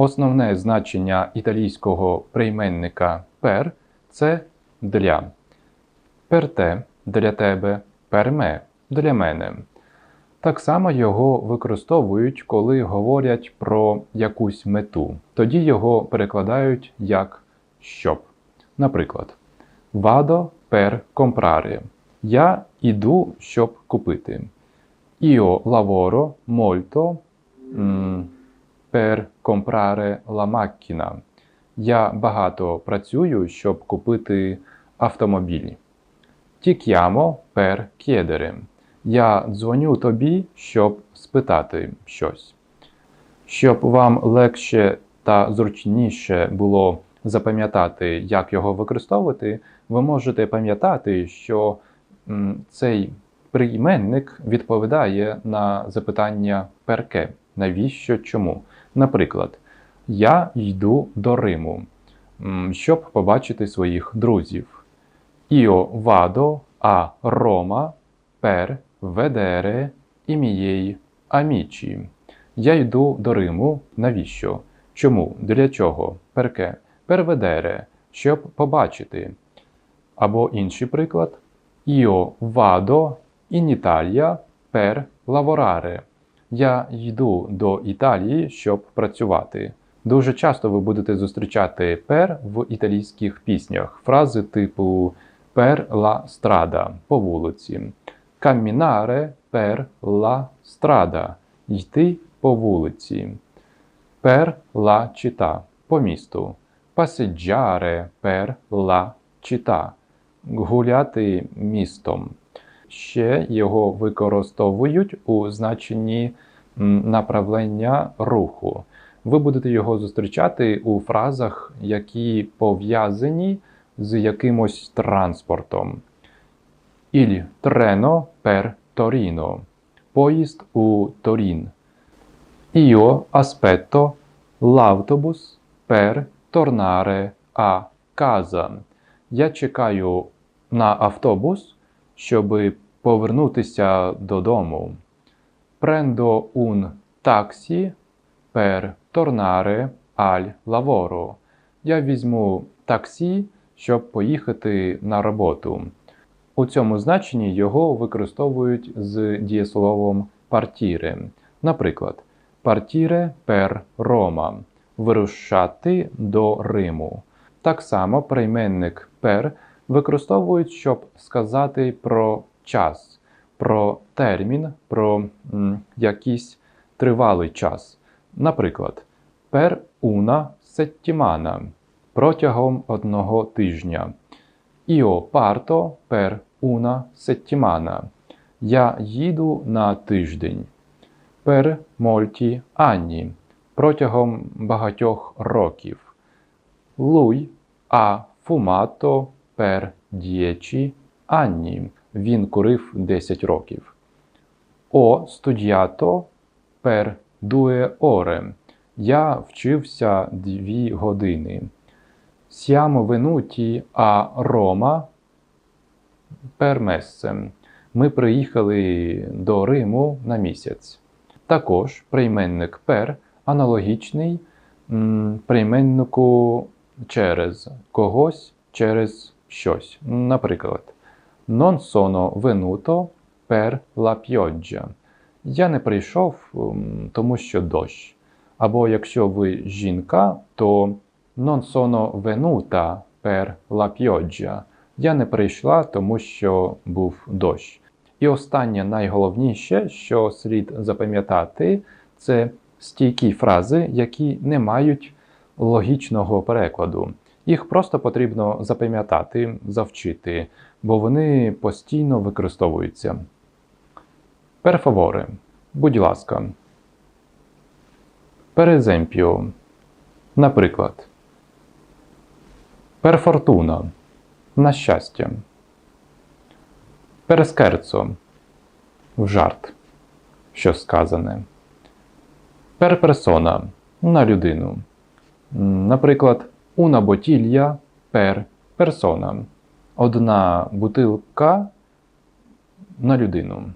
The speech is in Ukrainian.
Основне значення італійського прийменника per це для. Per te – для тебе, per me – для мене. Так само його використовують, коли говорять про якусь мету. Тоді його перекладають як щоб. Наприклад, vado per comprare. Я іду, щоб купити. Io lavoro molto м, per comprare la macchina. Я багато працюю, щоб купити автомобіль. Ti chiamo per chiedere. Я дзвоню тобі, щоб спитати щось. Щоб вам легше та зручніше було запам'ятати, як його використовувати, ви можете пам'ятати, що цей прийменник відповідає на запитання перке, навіщо, чому. Наприклад, я йду до Риму, щоб побачити своїх друзів. Vado a Roma per vedere i miei amici. Я йду до Риму. Навіщо? Чому? Для чого? Перке? Vedere, щоб побачити. Або інший приклад. Io vado in Italia per lavorare. Я йду до Італії, щоб працювати. Дуже часто ви будете зустрічати per в італійських піснях. Фрази типу per la strada по вулиці. Camminare per la strada йти по вулиці. Per la città по місту. Passeggiare per la città гуляти містом. Ще його використовують у значенні направлення руху. Ви будете його зустрічати у фразах, які пов'язані з якимось транспортом. Il treno per Torino. Поїзд у Торін. Io aspetto l'autobus per tornare a casa. Я чекаю на автобус, щоб повернутися додому. Prendo un taxi per tornare al lavoro. Я візьму таксі, щоб поїхати на роботу. У цьому значенні його використовують з дієсловом partire. Наприклад, partire per Roma вирушати до Риму. Так само прийменник per використовують, щоб сказати про час, про термін, про м, якийсь тривалий час. Наприклад, per una settimana протягом одного тижня. Io parto per una settimana. Я їду на тиждень. Per molti anni протягом багатьох років. Lui ha fumato per dieci anni. Він курив 10 років. Ho studiato per due ore. Я вчився 2 години. Siamo venuti a Roma per messe. Ми приїхали до Риму на місяць. Також прийменник per аналогічний м, прийменнику через когось через щось. Наприклад, non sono venuto per la pioggia. Я не прийшов, тому що дощ. Або якщо ви жінка, то non sono venuta per la pioggia. Я не прийшла, тому що був дощ. І останнє найголовніше, що слід запам'ятати, це стійкі фрази, які не мають логічного перекладу. Їх просто потрібно запам'ятати, завчити, бо вони постійно використовуються. Favore, будь ласка. Esempio, наприклад. Fortuna – на щастя. Scherzo – в жарт, що сказане. Persona – на людину. Наприклад, una bottiglia per persona. Одна бутилка на людину.